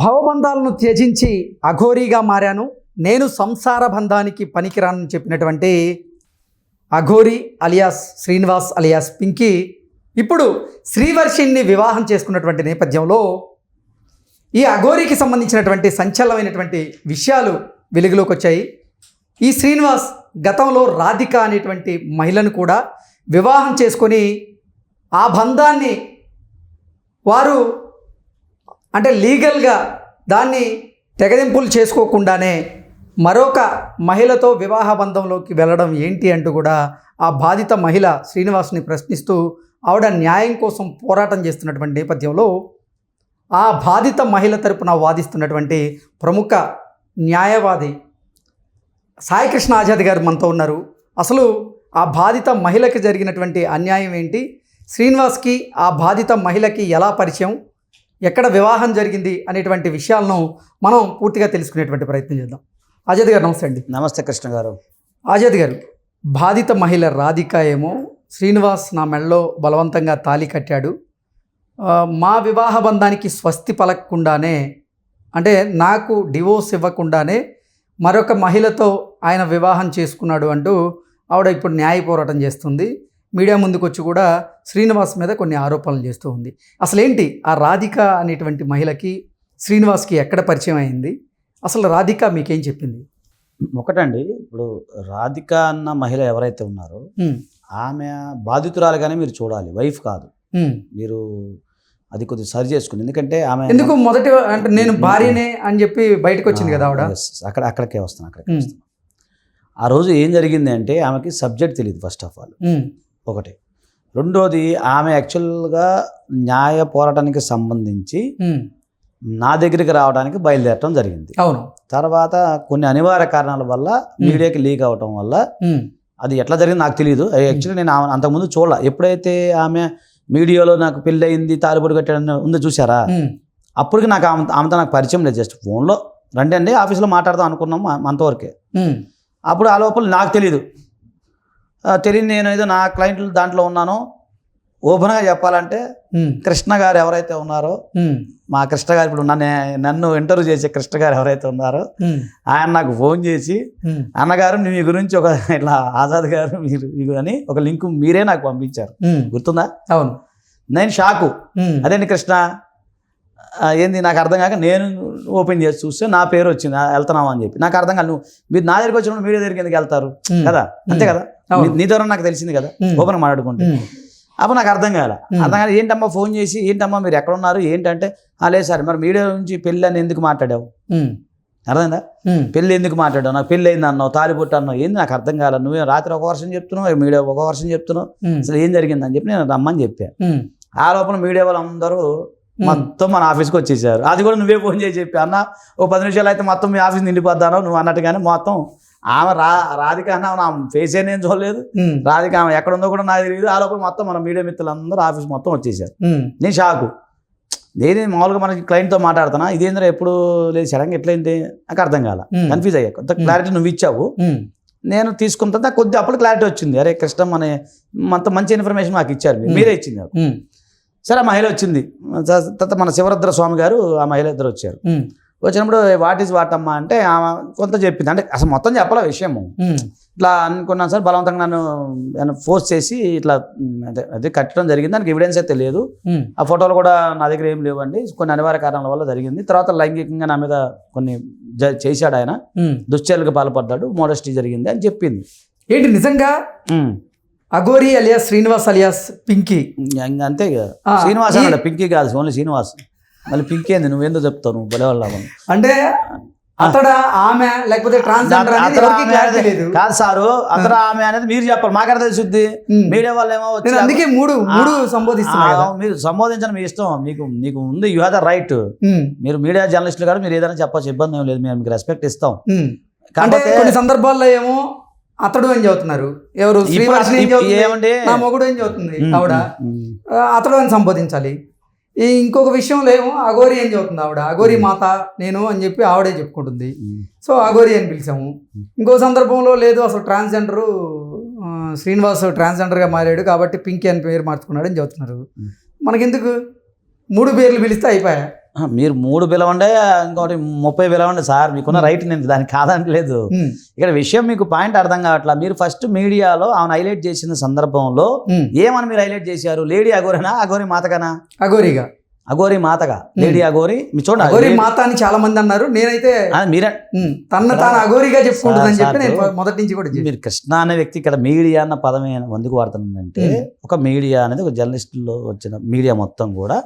భవబంధాలను త్యజించి అఘోరీగా మారాను. నేను సంసార బంధానికి పనికిరానని చెప్పినటువంటి అఘోరి అలియాస్ శ్రీనివాస్ అలియాస్ పింకీ ఇప్పుడు శ్రీవర్షిణ్ణి వివాహం చేసుకున్నటువంటి నేపథ్యంలో ఈ అఘోరికి సంబంధించినటువంటి సంచలనమైనటువంటి విషయాలు వెలుగులోకి వచ్చాయి. ఈ శ్రీనివాస్ గతంలో రాధిక అనేటువంటి మహిళను కూడా వివాహం చేసుకొని ఆ బంధాన్ని వారు అంటే లీగల్గా దాన్ని తెగదింపులు చేసుకోకుండానే మరొక మహిళతో వివాహ బంధంలోకి వెళ్ళడం ఏంటి అంటూ కూడా ఆ బాధిత మహిళ శ్రీనివాస్ని ప్రశ్నిస్తూ ఆవిడ న్యాయం కోసం పోరాటం చేస్తున్నటువంటి నేపథ్యంలో ఆ బాధిత మహిళ తరపున వాదిస్తున్నటువంటి ప్రముఖ న్యాయవాది సాయికృష్ణ ఆజాద్ గారు మనతో ఉన్నారు. అసలు ఆ బాధిత మహిళకి జరిగినటువంటి అన్యాయం ఏంటి? శ్రీనివాస్కి ఆ బాధిత మహిళకి ఎలా పరిచయం? ఎక్కడ వివాహం జరిగింది అనేటువంటి విషయాలను మనం పూర్తిగా తెలుసుకునేటువంటి ప్రయత్నం చేద్దాం. ఆజాద్ గారు నమస్తే అండి. నమస్తే కృష్ణ గారు. ఆజాద్ గారు బాధిత మహిళ రాధిక ఏమో శ్రీనివాస్ నా మెడలో బలవంతంగా తాళి కట్టాడు. మా వివాహ బంధానికి స్వస్తి పలకకుండానే అంటే నాకు డివోర్స్ ఇవ్వకుండానే మరొక మహిళతో ఆయన వివాహం చేసుకున్నాడు అంటూ ఆవిడ ఇప్పుడు న్యాయ పోరాటం చేస్తుంది. మీడియా ముందుకు వచ్చి కూడా శ్రీనివాస్ మీద కొన్ని ఆరోపణలు చేస్తూ ఉంది. అసలు ఏంటి ఆ రాధిక అనేటువంటి మహిళకి శ్రీనివాస్కి ఎక్కడ పరిచయం అయింది? అసలు రాధిక మీకేం చెప్పింది? ఒకటండి ఇప్పుడు రాధిక అన్న మహిళ ఎవరైతే ఉన్నారో ఆమె బాధితురాలుగానే మీరు చూడాలి వైఫ్ కాదు. మీరు అది కొద్దిగా సరి చేసుకుని ఎందుకంటే ఆమె ఎందుకు మొదటి అంటే నేను భార్యనే అని చెప్పి బయటకు వచ్చింది కదా ఆవిడ? అక్కడ అక్కడికే వస్తాను అక్కడికే. వస్తాను ఆ రోజు ఏం జరిగింది అంటే ఆమెకి సబ్జెక్ట్ తెలియదు ఫస్ట్ ఆఫ్ ఆల్. ఒకటి. రెండోది ఆమె యాక్చువల్గా న్యాయ పోరాటానికి సంబంధించి నా దగ్గరికి రావడానికి బయలుదేరటం జరిగింది. అవును. తర్వాత కొన్ని అనివార్య కారణాల వల్ల మీడియాకి లీక్ అవటం వల్ల అది ఎట్లా జరిగింది నాకు తెలియదు యాక్చువల్లీ నేను ఆమె అంతకుముందు చూడాల. ఎప్పుడైతే ఆమె మీడియాలో నాకు పెళ్ళి అయింది తాలిపొడి కట్టాడని ఉందో చూసారా అప్పటికి నాకు ఆమె ఆమెతో నాకు పరిచయం లేదు. జస్ట్ ఫోన్లో. రండి అండి ఆఫీస్లో మాట్లాడదాం అనుకున్నాం అంతవరకే. అప్పుడు ఆ లోపల నాకు తెలియదు ఆ, తెలియదు నేను ఏదో నా క్లయింట్లు దాంట్లో ఉన్నాను. ఓపెన్గా చెప్పాలంటే కృష్ణ గారు ఎవరైతే ఉన్నారో మా కృష్ణ గారు ఇప్పుడు నన్ను నన్ను ఇంటర్వ్యూ చేసే కృష్ణ గారు ఎవరైతే ఉన్నారో ఆయన నాకు ఫోన్ చేసి అన్నగారు మీ గురించి ఒక ఇట్లా ఆజాద్ గారు మీరు మీరు అని ఒక లింక్ మీరే నాకు పంపించారు. గుర్తుందా? అవును. నేను షాకు అదేంటి కృష్ణ? ఏంది నాకు అర్థం కాక నేను ఓపెన్ చేసి చూస్తే నా పేరు వచ్చింది వెళ్తున్నావు అని చెప్పి. నాకు అర్థం కాదు నువ్వు మీరు నా దగ్గరికి వచ్చినప్పుడు మీడియా దగ్గరికి ఎందుకు వెళ్తారు? కదా? అంతే కదా. నీ- ద్వారా నాకు తెలిసింది కదా? ఓపెన్ మాట్లాడుకుంటే. అప్పుడు నాకు అర్థం కాల. అర్థం కాదు ఏంటమ్మా ఫోన్ చేసి ఏంటమ్మా మీరు ఎక్కడ ఉన్నారు? ఏంటంటే "ఆ, లేదు సార్ మరి మీడియా నుంచి పెళ్ళి అని ఎందుకు మాట్లాడావు? అర్థమైందా? పెళ్ళి ఎందుకు మాట్లాడావు? నాకు పెళ్ళి అయింది అన్నావు తాలిబొట్టు అన్నావు. ఏంది నాకు అర్థం కాల? నువ్వు రాత్రి ఒక వర్షం చెప్తున్నావు? మీడియా ఒక వర్షం చెప్తున్నావు? అసలు ఏం జరిగిందని చెప్పి నేను రమ్మని చెప్పాను ఆ లోపల మీడియా వాళ్ళందరూ మొత్తం మన ఆఫీస్కి వచ్చేసారు. అది కూడా నువ్వే ఫోన్ చేసి చెప్పి అన్న ఓ పది నిమిషాలు అయితే మొత్తం మీ ఆఫీస్ నిండిపోద్దాను? నువ్వు అన్నట్టుగానే మొత్తం ఆమె రా రాధిక అన్న నా ఫేస్ నేను చూడలేదు. రాధిక ఆమె ఎక్కడ ఉందో కూడా నాకు తెలియదు. ఆ లోపల మొత్తం మన మీడియా మిత్రులందరూ ఆఫీస్ మొత్తం వచ్చేసారు. నేను షాకు. నేను మామూలుగా మనకి క్లయింట్తో మాట్లాడుతున్నా. ఇదేంద్ర ఎప్పుడు లేదు? సడన్గా ఎట్లయింది? నాకు అర్థం కాల. కన్ఫ్యూజ్ అయ్యా. కొంత క్లారిటీ నువ్వు ఇచ్చావు. నేను తీసుకున్న తర్వాత కొద్ది అప్పుడు క్లారిటీ వచ్చింది. అరే కృష్ణ మన అంత మంచి ఇన్ఫర్మేషన్ నాకు ఇచ్చారు. మీరు. ఇచ్చింది సరే ఆ మహిళ వచ్చింది. తర్వాత మన శివరుద్ర స్వామి గారు ఆ మహిళ ఇద్దరు వచ్చారు. వచ్చినప్పుడు వాట్ ఈజ్ వాట్ అమ్మా? అంటే ఆమె కొంత చెప్పింది. అంటే అసలు మొత్తం చెప్పాల విషయము? ఇట్లా అనుకున్నాను సార్ బలవంతంగా నన్ను ఫోర్స్ చేసి ఇట్లా అదే అదే కట్టడం జరిగింది. దానికి ఎవిడెన్స్ అయితే లేదు ఆ ఫోటోలు కూడా నా దగ్గర ఏం లేవండి. కొన్ని అనివార్య కారణాల వల్ల జరిగింది. తర్వాత లైంగికంగా నా మీద కొన్ని జ- చేశాడు ఆయన. దుశ్చర్యలకు పాల్పడ్డాడు. మోడస్టీ జరిగింది అని చెప్పింది. ఏంటి నిజంగా. Aghori alias Srinivas alias Pinky. ఇంక అంతే కదా శ్రీనివాస్ అన్నాడు పింకీ కాదు ఓన్లీ శ్రీనివాస్. మళ్ళీ పింకీ ఏంది నువ్వేందో చెప్తావు నువ్వు బలవల్లా అంటే అతడ ఆమె లేకపోతే కాదు సారు అతను ఆమె అనేది మీరు చెప్పాలి మాకడ తెలుసుద్ది. మీడియా వాళ్ళు ఏమో అందుకే మూడు మూడు సంబోధిస్తున్నా ఆ, కదా. మీరు సంబోధించడం మీ ఇష్టం మీకు మీకు ఉంది యూ హ్యావ్ ద రైట్ మీరు మీడియా జర్నలిస్టులు కాదు మీరు ఏదైనా చెప్పచ్చు ఇబ్బంది ఏం లేదు మేము మీకు రెస్పెక్ట్ ఇస్తాం. కొన్ని సందర్భాల్లో ఏమో అతడు అని ఎవరు? ఏం ఇప్పుడు చెబుతుంది? ఏమండి నా మొగుడు ఏం ఉమ్, ఆవిడ? అతడు అని సంబోధించాలి. ఈ ఇంకొక విషయంలో ఏమో అఘోరి అని చెబుతుంది ఆవిడ? అఘోరి మాత నేను అని చెప్పి ఆవిడే చెప్పుకుంటుంది. సో అఘోరి అని పిలిచాము. ఇంకో సందర్భంలో లేదు అసలు ట్రాన్స్జెండరు శ్రీనివాస్ ట్రాన్స్జెండర్గా మారాడు కాబట్టి పింకీ అని పేరు మార్చుకున్నాడు అని చెబుతున్నారు ఉమ్. మనకెందుకు? మూడు పేర్లు పిలిస్తే అయిపోయా? మీరు మూడు పిలవండి ఇంకోటి ముప్పై పిలవండి సార్ మీకున్న రైట్ నేను దానికి కాదనట్లేదు ఇక్కడ విషయం మీకు పాయింట్ అర్థం కావట్లా. మీరు ఫస్ట్ మీడియాలో ఆమెను హైలైట్ చేసిన సందర్భంలో. ఏమని మీరు హైలైట్ చేశారు? లేడీ అగోరేనా అగోరి మాతగానా అఘోరిగా. అగోరి మాతగా. లేడీ అగోరి మీ చూడండి అఘోరి lady- మాత అని చాలా మంది అన్నారు. నేనైతే మీరే. తన తాను అఘోరిగా చెప్పుకుంటుందని చెప్పి నేను మొదటి నుంచి కూడా. మీరు కృష్ణ అనే వ్యక్తి ఇక్కడ మీడియా అన్న పదమే ఎందుకు Hmm. ఒక మీడియా అనేది ఒక జర్నలిస్టులో వచ్చిన మీడియా మొత్తం కూడా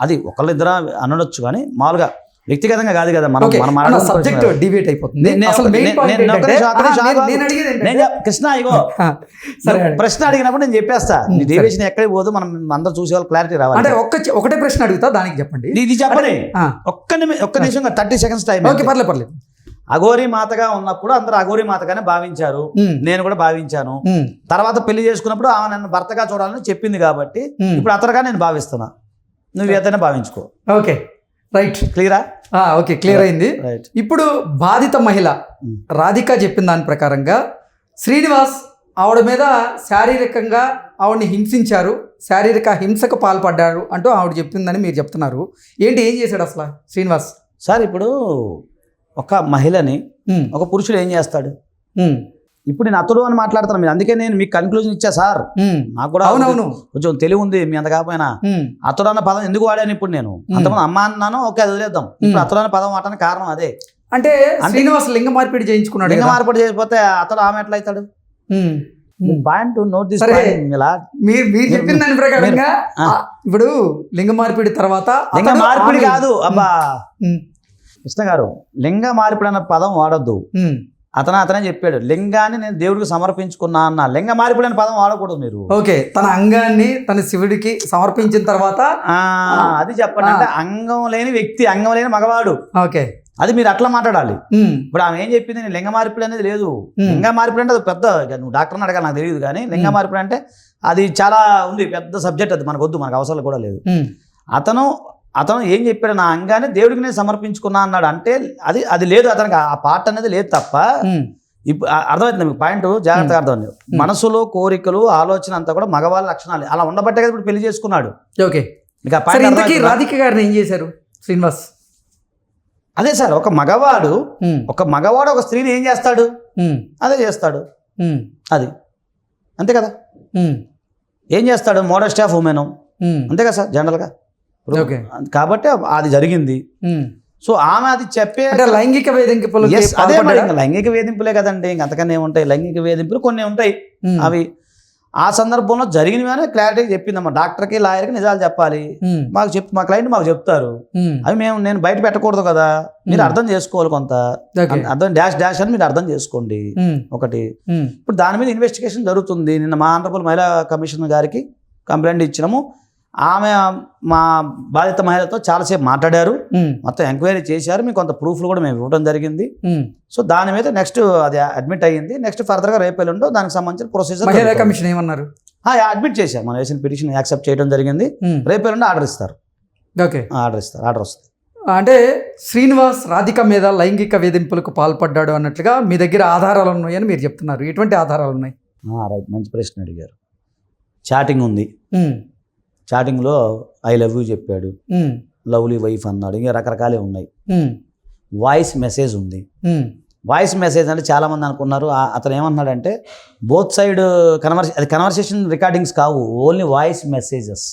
అది ఒకళ్ళిద్దరు అనొచ్చు కానీ మామూలుగా వ్యక్తిగతంగా కాదు కదా మనం మనం సబ్జెక్ట్. డిబేట్ అయిపోతుంది. కృష్ణ ఇగో ప్రశ్న అడిగినప్పుడు నేను చెప్పేస్తా. నీ ఎక్కడికి పోదు మనం అందరూ చూసే వాళ్ళు క్లారిటీ అంటే రావాలి ఒక్క ఒకటే ప్రశ్న అడుగుతా దానికి చెప్పండి. ఇది- ఆ, ఒక్క నిమిషం ఒక్క నిమిషం థర్టీ సెకండ్స్ టైం ఓకే పర్లేదు పర్లేదు అఘోరి మాతగా ఉన్నప్పుడు అందరూ అఘోరి మాతగానే భావించారు. నేను కూడా భావించాను. తర్వాత పెళ్ళి చేసుకున్నప్పుడు ఆమె నన్ను భర్తగా చూడాలని చెప్పింది కాబట్టి. ఇప్పుడు అతనుగా నేను భావిస్తున్నా. నువ్వు ఏదైనా భావించుకో. ఓకే. రైట్ క్లియరా ఆ, ఓకే క్లియర్ అయింది. రైట్ ఇప్పుడు బాధిత మహిళ ఉమ్. రాధిక చెప్పిన దాని ప్రకారంగా శ్రీనివాస్ ఆవిడ మీద శారీరకంగా ఆవిడని హింసించారు శారీరక హింసకు పాల్పడ్డారు అంటూ ఆవిడ చెప్పిందని మీరు చెప్తున్నారు. ఏంటి ఏం చేశాడు అసలు శ్రీనివాస్? సార్ ఇప్పుడు ఒక మహిళని ఉమ్, ఒక పురుషుడు ఏం చేస్తాడు? ఉమ్, ఇప్పుడు నేను అతడు అని మాట్లాడుతాను మీరు అందుకే నేను మీకు కన్క్లూజన్ ఇచ్చా సార్. నాకు కూడా అవునవును. కొంచెం తెలివి ఉంది మీ అంత కాకపోయినా. అతడు అన్న పదం ఎందుకు వాడాను ఇప్పుడు నేను? అంతమంది అమ్మ అన్నాను ఓకే అది వదిలేద్దాం. ఇప్పుడు అతడు అన్న పదం వాడడానికి కారణం అదే. అంటే శ్రీనివాస్ లింగ మార్పిడి చేయించుకున్నాడు లింగ? మార్పిడి చేయకపోతే అతడు ఆమె ఎట్లా అవుతాడు. Point note this. ఇలా మీరు మీరు చెప్పిన దాని ప్రకారంగా ఇప్పుడు లింగ మార్పిడి తర్వాత లింగ మార్పిడి కాదు అబ్బా. కృష్ణ గారు లింగ మార్పిడి అన్న పదం వాడద్దు. అతను అతనే చెప్పాడు లింగాన్ని నేను దేవుడికి సమర్పించుకున్నా అన్న. లింగ మార్పిడి అనే పదం వాడకూడదు మీరు. ఓకే తన అంగాన్ని తన శివుడికి సమర్పించిన తర్వాత ఆ, అది చెప్పండి. అంటే అంగం లేని వ్యక్తి అంగం లేని మగవాడు. ఓకే. అది మీరు అట్లా మాట్లాడాలి. ఇప్పుడు ఆమె ఏం చెప్పింది? నేను లింగ మార్పిడి అనేది లేదు. లింగ మార్పిడి అంటే అది పెద్ద నువ్వు డాక్టర్ని అడగాలి నాకు తెలియదు కానీ లింగ. మార్పిడి అంటే అది చాలా ఉంది పెద్ద సబ్జెక్ట్ అది మనకు వద్దు మనకు అవసరం కూడా లేదు. అతను అతను ఏం చెప్పాడు? నా అంగాన్ని దేవుడికి నేను సమర్పించుకున్నా అన్నాడు. అంటే అది అది లేదు. అతనికి ఆ పార్ట్ అనేది లేదు తప్ప ఇప్పుడు అర్థమవుతుంది మీకు పాయింట్? జాగ్రత్తగా అర్థం మనసులో కోరికలు ఆలోచన అంతా కూడా మగవాళ్ళ లక్షణాలు. అలా ఉండబట్టే కదా ఇప్పుడు పెళ్ళి చేసుకున్నాడు. ఓకే? రాధిక గారిని ఏం చేశారు? శ్రీనివాస్. అదే సార్ ఒక మగవాడు ఒక మగవాడు ఒక స్త్రీని ఏం చేస్తాడు? అదే చేస్తాడు. అది. అంతే కదా? ఏం చేస్తాడు? Model staff women. ఉమ్, అంతే కదా సార్ జనరల్గా? కాబట్టి అది జరిగింది. ఉమ్. సో ఆమె అది చెప్పే లైంగిక వేధింపులకి Yes, అదే లైంగిక వేధింపులే కదండి. ఇంక అంతకన్నా ఏముంటాయి? లైంగిక వేధింపులు కొన్ని ఉంటాయి. ఉమ్, అవి ఆ సందర్భంలో జరిగినవి క్లారిటీ చెప్పిందమ్మా. డాక్టర్కి లాయర్కి నిజాలు చెప్పాలి. ఉమ్, మాకు చెప్ మా క్లయింట్ మాకు చెప్తారు. అవి మేము నేను బయట పెట్టకూడదు కదా. మీరు Hmm. అర్థం చేసుకోవాలి కొంత. అర్థం డాష్ డాష్ అని మీరు అర్థం చేసుకోండి. ఒకటి. ఇప్పుడు దాని మీద ఇన్వెస్టిగేషన్ జరుగుతుంది. నిన్న మా ఆంధ్రప్రదేశ్ మహిళా కమిషన్ గారికి కంప్లైంట్ ఇచ్చినాము. ఆమె మా బాధిత మహిళతో చాలాసేపు మాట్లాడారు. మొత్తం ఎంక్వైరీ చేశారు. మీకు కొంత ప్రూఫ్లు కూడా మేము ఇవ్వడం జరిగింది. సో దాని మీద నెక్స్ట్ అది అడ్మిట్ అయ్యింది. నెక్స్ట్ ఫర్దర్గా రేపు ఎల్లుండో దానికి సంబంధించిన ప్రొసీజర్ కమిషన్ ఏమన్నారు? అడ్మిట్ చేశాం మనం వేసిన పిటిషన్ యాక్సెప్ట్ చేయడం జరిగింది. రేపు ఎల్లుండి ఆర్డర్ ఇస్తారు. ఓకే. ఆర్డర్ ఇస్తారు. ఆర్డర్ వస్తుంది. అంటే శ్రీనివాస్ రాధిక మీద లైంగిక వేధింపులకు పాల్పడ్డాడు అన్నట్లుగా మీ దగ్గర ఆధారాలు ఉన్నాయని మీరు చెప్తున్నారు. ఎటువంటి ఆధారాలు ఉన్నాయి? రైట్. మంచి ప్రశ్న అడిగారు. చాటింగ్ ఉంది. ఉమ్, చాటింగ్లో ఐ లవ్ యూ చెప్పాడు లవ్లీ వైఫ్ అన్నాడు. ఇంకా రకరకాలే ఉన్నాయి. వాయిస్ మెసేజ్ ఉంది. వాయిస్ మెసేజ్ అంటే చాలామంది అనుకున్నారు. అతను ఏమన్నాడంటే బోత్ సైడ్ కన్వర్సే అది కన్వర్సేషన్ రికార్డింగ్స్ కావు only voice messages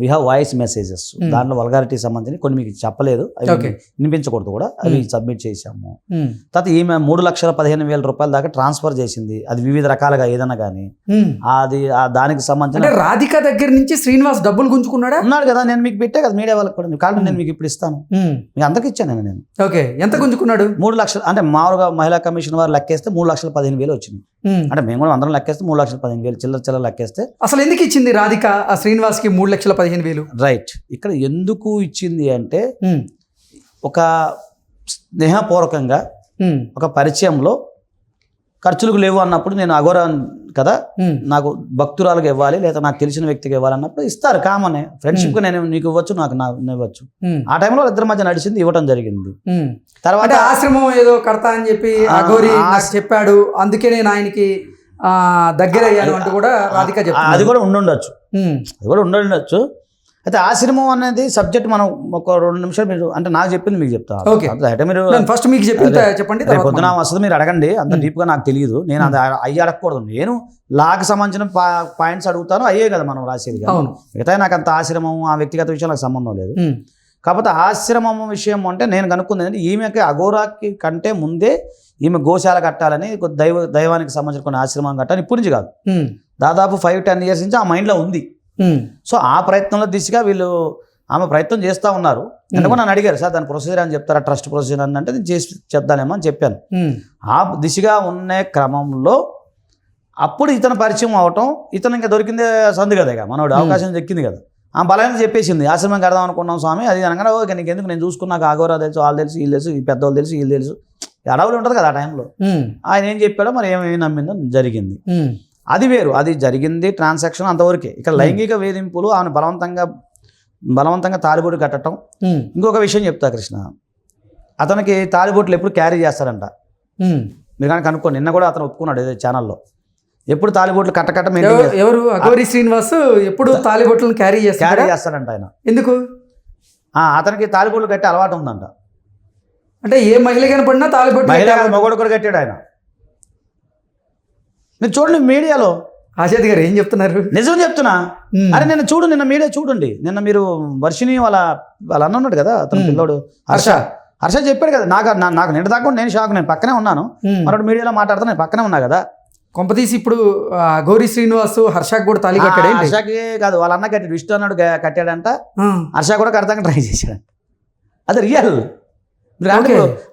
we have voice messages Hmm. దాంట్లో వల్గారిటీ సంబంధించి కొన్ని మీకు చెప్పలేదు. అవి. వినిపించకూడదు కూడా. అవి Hmm. సబ్మిట్ చేశాము. ఉమ్, తర్వాత ఈమె మూడు లక్షల పదిహేను వేల రూపాయల దాకా ట్రాన్స్ఫర్ చేసింది. అది వివిధ రకాలుగా ఏదైనా కానీ ఉమ్. అది దానికి సంబంధించిన రాధిక దగ్గర నుంచి శ్రీనివాస్ డబ్బులు గుంజుకున్నాడా? ఉన్నాడు కదా. నేను మీకు పెట్టే కదా. మీడియా వాళ్ళకి కూడా. కాళ్ళు నేను మీకు ఇప్పుడు ఇస్తాను. మీకు అందరికి ఇచ్చాను నేను. ఓకే ఎంత గుంజుకున్నాడు? మూడు లక్షలు అంటే మామూలుగా మహిళా కమిషన్ వారు లెక్కేస్తే మూడు లక్షల పదిహేను వేలు వచ్చింది. అంటే మేము కూడా అందరం లెక్కేస్తే మూడు లక్షల పదిహేను వేలు చిల్లర చిల్లర లెక్కేస్తే. అసలు ఎందుకు ఇచ్చింది రాధిక ఆ శ్రీనివాస్కి మూడు లక్షల పదిహేను వేలు? రైట్. ఇక్కడ ఎందుకు ఇచ్చింది అంటే ఒక స్నేహపూర్వకంగా ఒక పరిచయంలో ఖర్చులకు లేవు అన్నప్పుడు నేను అఘోరా కదా నాకు భక్తురాలకు ఇవ్వాలి లేదా నాకు తెలిసిన వ్యక్తికి ఇవ్వాలి అన్నప్పుడు ఇస్తారు కామనే. ఫ్రెండ్షిప్గా నేను నీకు ఇవ్వచ్చు నాకు నాకు నువ్వు ఇవ్వచ్చు. ఆ టైంలో ఇద్దరి మధ్య నడిచింది ఇవ్వడం జరిగింది. తర్వాత ఆశ్రమం ఏదో కడతా అని చెప్పి అఘోరి చెప్పాడు అందుకే నేను ఆయనకి దగ్గర అయ్యాను అంటూ కూడా రాధిక అది కూడా ఉండుండొచ్చు. అది కూడా ఉండుండొచ్చు. అయితే ఆశ్రమం అనేది సబ్జెక్ట్ మనం ఒక రెండు నిమిషాలు మీరు అంటే నాకు చెప్పింది మీకు చెప్తా. Okay. అయితే మీరు ఫస్ట్ మీకు చెప్పింది చెప్పండి పొద్దున వస్తుంది మీరు అడగండి. అంత. డీప్గా నాకు తెలియదు. నేను అది అయ్యి అడగకూడదు. నేను లాకి సంబంధించిన పాయింట్స్ అడుగుతాను అయ్యే కదా మనం రాసేది. అవును. మిగతా నాకు అంత ఆశ్రమం ఆ వ్యక్తిగత విషయం నాకు సంబంధం లేదు. కాకపోతే ఆశ్రమం విషయం అంటే నేను కనుక్కుంది ఏంటంటే ఈమెకి అఘోరాకి కంటే ముందే ఈమె గోశాల కట్టాలని దైవ దైవానికి సంబంధించిన కొన్ని ఆశ్రమం కట్టాలని ఇప్పటి నుంచి కాదు. దాదాపు ఫైవ్ టెన్ ఇయర్స్ నుంచి ఆ మైండ్లో ఉంది. సో ఆ ప్రయత్నంలో దిశగా వీళ్ళు ఆమె ప్రయత్నం చేస్తూ ఉన్నారు. ఎందుకంటే నన్ను అడిగారు సార్ దాని ప్రొసీజర్ అని చెప్తారా? ట్రస్ట్ ప్రొసీజర్ అని. అంటే నేను చేసి చెప్తానేమో అని చెప్పాను. ఉమ్, ఆ దిశగా ఉన్న క్రమంలో అప్పుడు ఇతను పరిచయం అవటం ఇతను ఇంకా దొరికిందే సందు కదా ఇక మనోడు అవకాశం దక్కింది కదా. ఆ బలమైన చెప్పేసింది ఆశ్రమం కడదాం అనుకున్నాం స్వామి. అది అనగానే ఓకే నీకు ఎందుకు నేను చూసుకున్నాక ఆగోరా తెలుసు వాళ్ళు తెలుసు వీళ్ళు తెలుసు ఈ పెద్దవాళ్ళు తెలుసు వీళ్ళు తెలుసు. అడవులు ఉంటుంది కదా ఆ టైంలో ఆయన ఏం చెప్పాడో మరి ఏమేమి నమ్మిందో జరిగింది. అది వేరు. అది జరిగింది ట్రాన్సాక్షన్ అంతవరకే. ఇక్కడ లైంగిక వేధింపులు ఆమె బలవంతంగా బలవంతంగా తాలిబొట్టు కట్టడం ఇంకొక విషయం చెప్తా కృష్ణ. అతనికి తాలిబొట్లు ఎప్పుడు క్యారీ చేస్తారంట. మీరు కానీ కనుక్కోండి. నిన్న కూడా అతను ఒప్పుకున్నాడు ఏదో ఛానల్లో ఎప్పుడు తాలిబొట్లు కట్ట కట్ట ఎవ- మెయింటైన్ ఎవరు? అగోరి శ్రీనివాస్ ఎప్పుడు తాలిబొట్లను క్యారీ క్యారీ చేస్తారా చేస్తాడంట ఆయన. ఎందుకు? అతనికి తాలిబొట్లు కట్టే అలవాటు ఉందంట. అంటే ఏ మహిళ కనపడినా తాలిబొట్టు మహిళ మగవాడు కూడా కట్టాడు ఆయన. మీరు చూడండి మీడియాలో. ఆశాద్ గారు ఏం చెప్తున్నారు? నిజం చెప్తున్నా. అరే నిన్న చూడు నిన్న మీడియా చూడండి. నిన్న మీరు వర్షిని వాళ్ళ వాళ్ళ అన్న ఉన్నాడు కదా అతను. పిల్లోడు. హర్ష. హర్ష. చెప్పాడు కదా నాకు నాకు నిన్న దాకా నేను షాక్ నేను పక్కనే ఉన్నాను. మరొకటి మీడియాలో మాట్లాడుతా నేను పక్కనే ఉన్నా కదా. కొంపతీసి ఇప్పుడు అఘోరి శ్రీనివాస్ హర్షకు కూడా తాళి ఆ, కట్టాడేంటి హర్షకి కాదు వాళ్ళ అన్న కట్టాడు విష్ణు అన్నాడు కట్టాడంట. హర్ష కూడా కడతాక ట్రై చేశాడంట. అది రియల్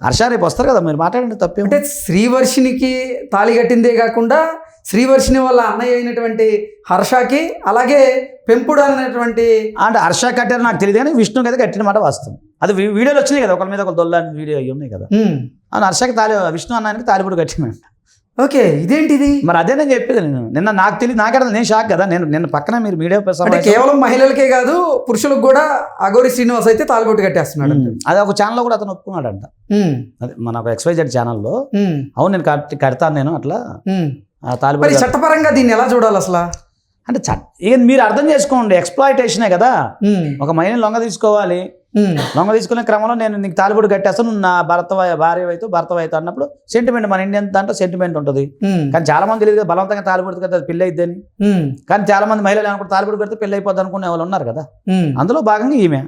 హర్ష రేపు వస్తారు కదా మీరు మాట్లాడండి తప్పేం. అంటే శ్రీవర్షినికి తాళి కట్టిందే కాకుండా శ్రీవర్షిని వాళ్ళ అన్నయ్య అయినటువంటి హర్షకి అలాగే పెంపుడు అనేటువంటి అంటే హర్ష కట్టారు నాకు తెలియదు కానీ విష్ణుకి అయితే కట్టిన మాట వాస్తవం. అది వీడియోలు వచ్చినాయి కదా ఒకరి మీద ఒక దొల్లని వీడియో అవి ఉన్నాయి కదా. అని హర్షకి తాలి విష్ణు అన్నానికి తాలిపూడి కట్టినంట ఓకే ఇదేంటిది? మరి అదే నేను చెప్పేది నేను. నిన్న నాకు తెలియదు నాకే అర్థం, నేను షాక్ కదా. నేను నిన్న పక్కన మీరు మీడియా అంటే కేవలం మహిళలకే కాదు పురుషులకు కూడా అఘోరి శ్రీనివాస్ అయితే తాలిబొట్టు కట్టేస్తున్నాడు అది ఒక ఛానల్లో కూడా అతను ఒప్పుకున్నాడంట. ఉమ్, అదే మన ఒక ఎక్స్వైజెడ్ ఛానల్లో అవును నేను కడతాను నేను అట్లా. తాలిపూడి చట్టపరంగా దీన్ని ఎలా చూడాలి అసలు? అంటే చట్ ఇక మీరు అర్థం చేసుకోండి ఎక్స్ప్లాయిటేషనే కదా. ఒక మహిళని లొంగ తీసుకోవాలి. లొంగ తీసుకునే క్రమంలో నేను నీకు తాలిబొడి కట్టేస్తాను నా భర్త భార్య అయితే భర్త అయితే అన్నప్పుడు సెంటిమెంట్ మన ఇండియన్ దాంట్లో సెంటిమెంట్ ఉంటుంది. కానీ చాలా మంది తెలియదు కదా బలవంతంగా తాలిబొడి పెళ్ళి అయిద్దని. ఉమ్, కానీ చాలా మంది మహిళలు అనుకుంటే తాలిబొడి కడితే పెళ్ళి అయిపోద్ది అనుకునే వాళ్ళు ఉన్నారు కదా. అందులో భాగంగా ఈమె.